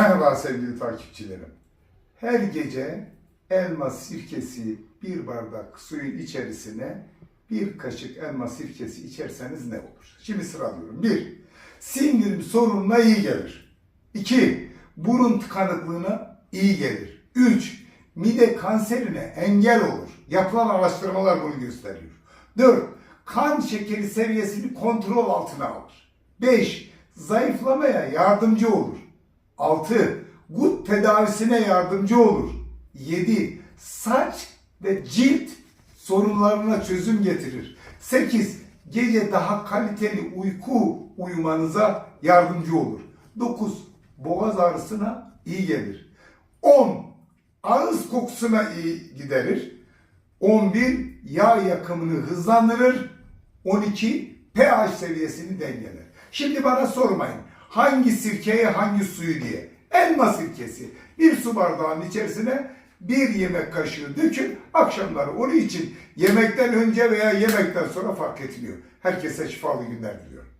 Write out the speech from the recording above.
Merhaba sevgili takipçilerim. Her gece elma sirkesi bir bardak suyun içerisine bir kaşık elma sirkesi içerseniz ne olur? Şimdi sıralıyorum. 1. Sindirim sorununa iyi gelir. 2. Burun tıkanıklığına iyi gelir. 3. Mide kanserine engel olur. Yapılan araştırmalar bunu gösteriyor. 4. Kan şekeri seviyesini kontrol altına alır. 5. Zayıflamaya yardımcı olur. 6. Gut tedavisine yardımcı olur. 7. Saç ve cilt sorunlarına çözüm getirir. 8. Gece daha kaliteli uyku uyumanıza yardımcı olur. 9. Boğaz ağrısına iyi gelir. 10. Ağız kokusuna iyi giderir. 11. Yağ yakımını hızlandırır. 12. pH seviyesini dengeler. Şimdi bana sormayın hangi sirkeye hangi suyu diye. Elma sirkesi. Bir su bardağının içerisine bir yemek kaşığı dökün. Akşamları onun için yemekten önce veya yemekten sonra fark etmiyor. Herkese şifalı günler diliyorum.